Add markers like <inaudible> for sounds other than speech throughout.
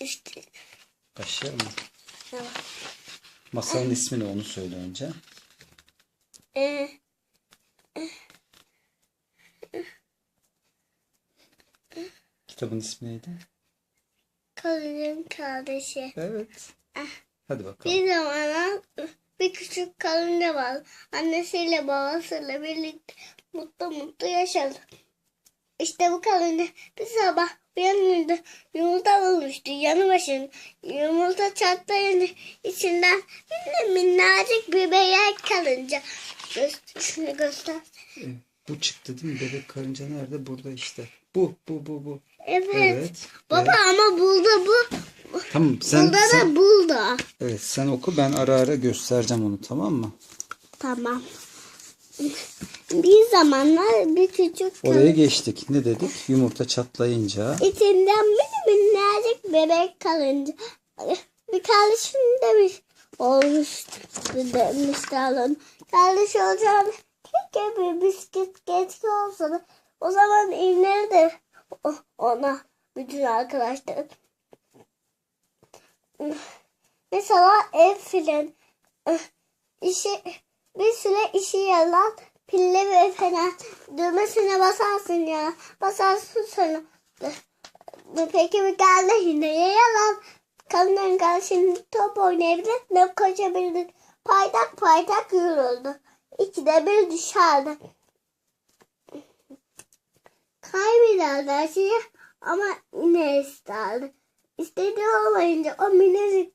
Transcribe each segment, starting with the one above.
İşte. Başlayalım mı? Tamam. Masalın ismi ne onu söyle önce. Ee, Kitabın ismi neydi? kalının kardeşi. Evet. Hadi bakalım. Bir zamanlar bir küçük karınca var. Annesiyle babasıyla birlikte mutlu mutlu yaşadı. İşte bu karınca bir sabah uyanınca yumurta bulmuştu yanı başında. Yumurta çatlayınca içinden minnacık bir bebek karınca. Göster, şunu göster. Ee, bu çıktı değil mi? Bebek karınca nerede? Burada işte. Bu, bu, bu, bu. Evet. Evet. Baba ama buldu bu. Tamam sen, Burada sen da buldu. evet sen oku ben ara ara göstereceğim onu tamam mı? Tamam. Bir zamanlar bir küçük Oraya geçtik. Ne dedik? Yumurta çatlayınca İçinden bir minnacık bebek kalınca bir kardeşim demiş olmuş demiş Talon. Kardeş olacağım keşke bir bisiklet keşke olsa da o zaman inlerdi o- ona bütün arkadaşlar. Mesela ev filan işi bir süre işi yalan pille ve fener düğmesine basarsın ya basarsın sonra Peki bir kardeşin neye yalan? Kadının kardeşinin top oynayabilir, ne koşabilir. Paytak paytak yürürdü. İkide bir düşerdi. Kaybederdi her şeyi ama yine isterdi. İstediği olmayınca o minicik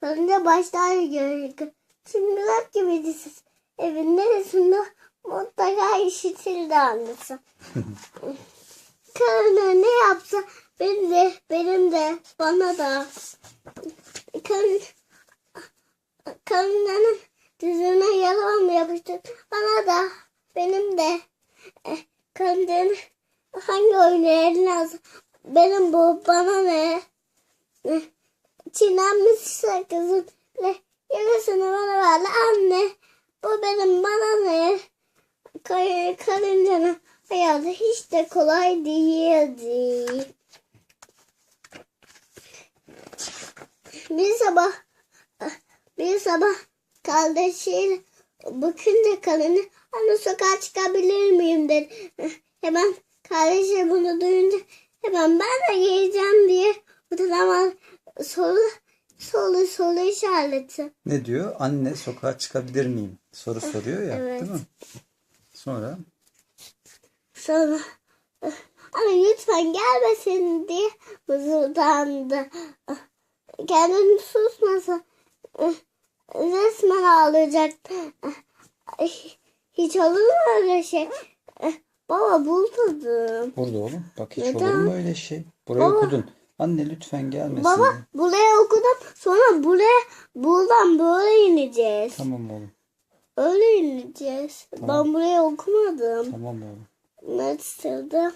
karınca başlar görürdü. Çıngırak gibiydi siz. Evin neresinde mutlaka işitildi annesi. <laughs> Karına ne yapsa benim de benim de bana da. Karın karıncanın dizine yalan yapıştı. Bana da benim de. Eh, karıncanın hangi oyunu eline alsa benim bu bana ne? Eh, çiğnenmiş sakızın le yarısını bana verdi anne bu benim bana ne Kar karıncanın hayatı hiç de kolay değildi. Bir sabah bir sabah kardeşiyle bakınca karını anne sokağa çıkabilir miyim dedi. Hemen kardeşi bunu duyunca hemen ben de geleceğim diye zaman soru soru soru işareti. ne diyor? Anne sokağa çıkabilir miyim? Soru soruyor ya Evet. değil mi? Sonra Sonra anne lütfen gelmesin diye mızıldandı. Kendini susmasa resmen ağlayacaktı. Hiç olur mu öyle şey? Baba buldum. burada oğlum. Bak hiç Neden? olur mu öyle şey? Burayı Baba. okudun. Anne lütfen gelmesin. Baba buraya okudum. Sonra buraya buradan böyle ineceğiz. Tamam oğlum. Öyle ineceğiz. Tamam. Ben buraya okumadım. Tamam oğlum. Nasıldı?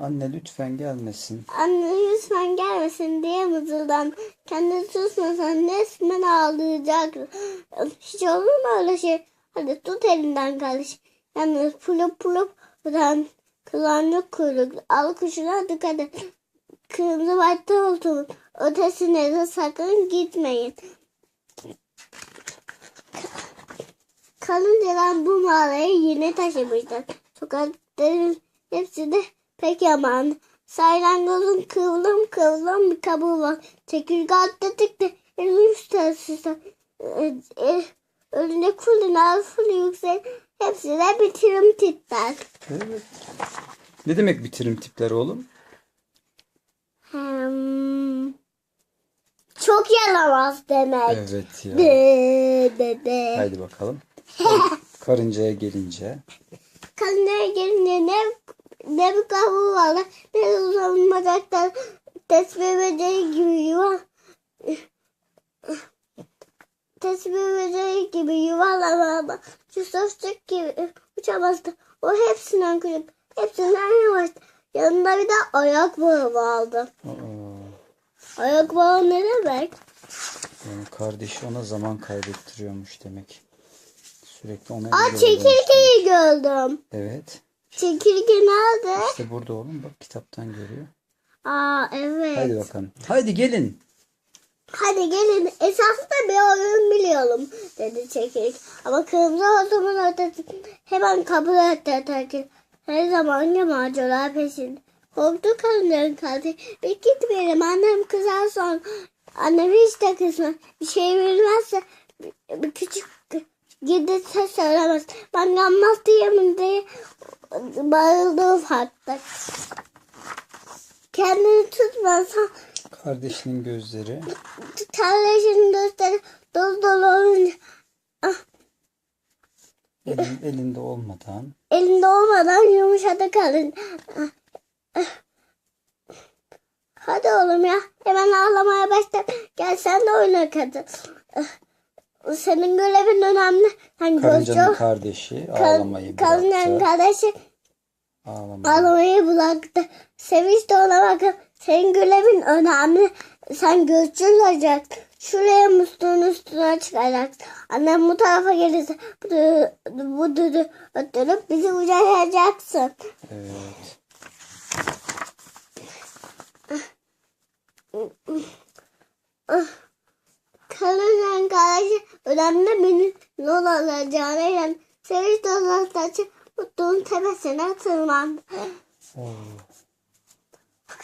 Anne lütfen gelmesin. Anne lütfen gelmesin diye mızıldan. Kendi susmasan resmen ağlayacak. Hiç olur mu öyle şey? Hadi tut elinden kardeş. Yalnız pulup pulup buradan kılancık kuyruklu. Al kuşuna dikkat et. Kırmızı başta olsun. Ötesine de sakın gitmeyin. Kalıncadan bu mağarayı yine taşımışlar. Sokakların hepsi de pek yaman. Sayrangozun kıvrım kıvrım bir kabuğu var. Çekirge atladık da elin üstesi. Önüne kulina full yüksek. Hepsi de bitirim tipler. Evet. Ne demek bitirim tipleri oğlum? Hmm. Çok yaramaz demek. Evet ya. Be, be, be. Haydi bakalım. <laughs> Karıncaya gelince. Kanlara gelince ne, ne bir kabuğu var ne de uzun bacaklar tesbih böceği gibi yuva tesbih böceği gibi yuvarlama şu sosçuk gibi uçamazdı. O hepsinden küçük hepsinden yavaş. Yanında bir de ayak bağı vardı. Aa, Ayak bağı ne demek? yani kardeşi ona zaman kaybettiriyormuş demek. Sürekli ona Aa çekirgeyi gördüm. Evet. Çekirge nerede? İşte burada oğlum bak kitaptan görüyor. Aa evet. Hadi bakalım. Hadi gelin. Hadi gelin esasında bir oyun biliyorum dedi çekirdek. Ama kırmızı ortamın ötesi hemen kabul etti. Her zamanki macera peşinde. Korktu karınların kaldı. Bir gitmeyelim annem kızar sonra. Annem hiç de kızmaz. Bir şey bilmezse bir, küçük gidirse söylemez. Ben yanmaz diyemem diye bağırdı ufakta. Kendini tutmazsan Kardeşinin gözleri. Kardeşinin dostları dolu dolu olunca ah, Elin, elinde olmadan. elinde olmadan yumuşadı kalın. Hadi oğlum ya hemen ağlamaya başla. Gel sen de oyuna katıl. Ah, Senin görevin önemli. Sen Karıncanın gözcü kardeşi ağlamayı Karıncanın bıraktı. kardeşi Ağlamayı. ağlamayı bıraktı. Sevinç de ona bakın. Senin görevin önemli. Sen gözcü olacaksın. Şuraya musluğun üstüne çıkacaksın. Annem bu tarafa gelirse bu düdü, bu düdü öttürüp bizi uyaracaksın. Evet. Kalın kardeşi önemli bir yol alacağına inan. Sevinç de uzaklaşıp mutluğun tepesine tırmandı.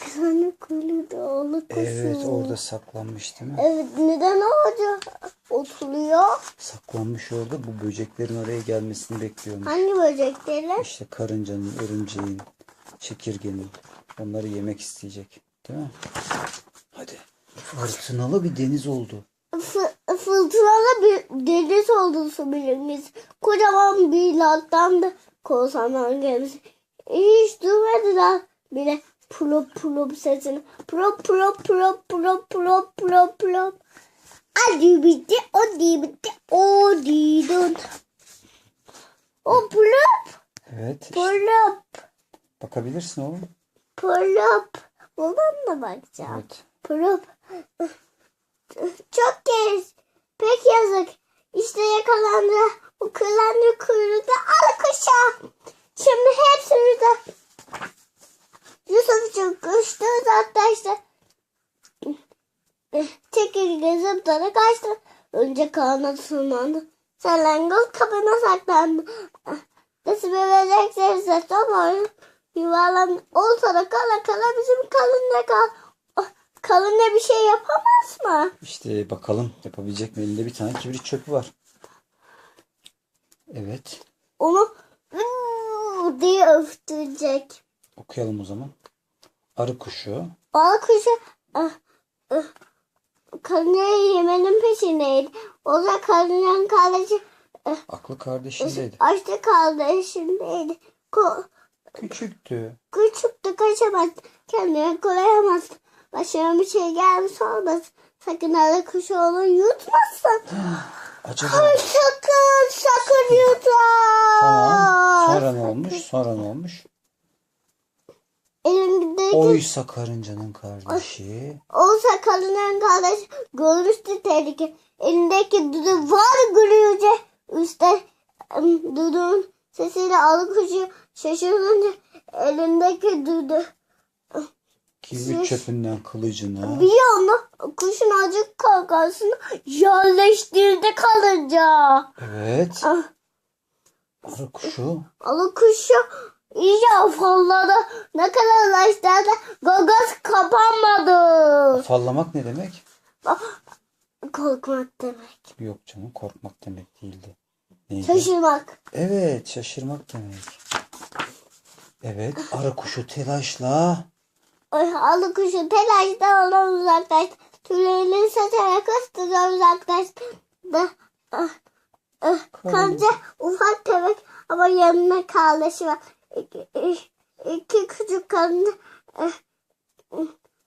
Kızının kuyruğu da oğlu. Evet orada saklanmış değil mi? Evet neden orada oturuyor? Saklanmış orada bu böceklerin oraya gelmesini bekliyormuş. Hangi böcekleri? İşte karıncanın, örümceğin, çekirgenin. Onları yemek isteyecek. Değil mi? Hadi. Fırtınalı bir deniz oldu. Fı- fırtınalı bir deniz oldu bilimiz. Kocaman bir lattan da korsanlar gemisi. Hiç durmadılar bile plop plop sesini. Plop plop plop plop plop plop plop. Hadi bitti, o di bitti, o di dön. O plop Evet. plop Bakabilirsin oğlum. plop. Buradan da bakacağım. Evet. Prop. Çok kez. Pek yazık. İşte yakalandı. Bu kırlandı kuyrukta al kuşa. Şimdi hepsi burada. Yusuf çok güçlü uzaklaştı. Çekirge zıpladı kaçtı. Önce kanat tırmandı. Salyangoz kabına saklandı. Nasıl bebecek sesi sonra yuvarlandı. Olsa kala kala bizim kalınla kal. Ah, Kalınla bir şey yapamaz mı? İşte bakalım yapabilecek mi? Elinde bir tane kibrit çöpü var. Evet. Onu diye öftürecek. Okuyalım o zaman. Arı kuşu. Bal kuşu ah, ah, yemenin peşindeydi. O da karıncanın kardeşi Aklı kardeşindeydi. açtı kardeşindeydi. Ko Küçüktü. küçüktü kaçamaz. Kendini koruyamaz. Başına bir şey gelmiş olmaz. Sakın arı kuşu onu yutmasın. Acaba Sakın sakın yutma. tamam. Sonra ne olmuş? Sonra ne olmuş? Oysa karıncanın kardeşi. o sakalının kardeş görmüştü tehlike. Elindeki düdü var gülüyorca üstte düdüğün sesiyle alıkuşu şaşırınca elindeki düdü Kibrit çöpünden kılıcını. bir anda kuşun acık kakasını yerleştirdi kalınca. Evet. Ah, Arı kuşu. Alıkuşu iyice afalladı. Ne kadar ulaştırdı gagası kapanmadı. Afallamak ne demek? Korkmak demek. Yok canım korkmak demek değildi. Neydi? Şaşırmak. Evet şaşırmak demek. Evet arı kuşu telaşla. Alı kuşu telaşla ondan uzaklaştı. Tüylerini saçarak hızlıca uzaklaştı. Da, ah, ah, kanca ufak tebek ama yanına kardeşi var. İki, küçük kanca eh,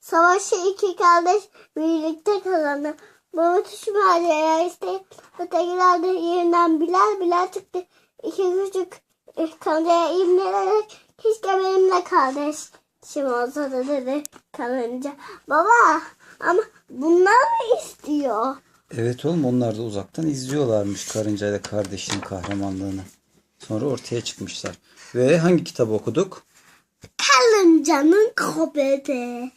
savaşı iki kardeş birlikte kazandı. Bu tutuşmaya işte ötekiler de yerinden birer birer çıktı. İki küçük eh, kancaya imlenerek keşke benimle kardeşim olsa da dedi karınca. Baba ama bunlar mı istiyor? Evet oğlum onlar da uzaktan izliyorlarmış karıncayla kardeşinin kahramanlığını. Sonra ortaya çıkmışlar. Ve hangi kitabı okuduk? canım köpeğe.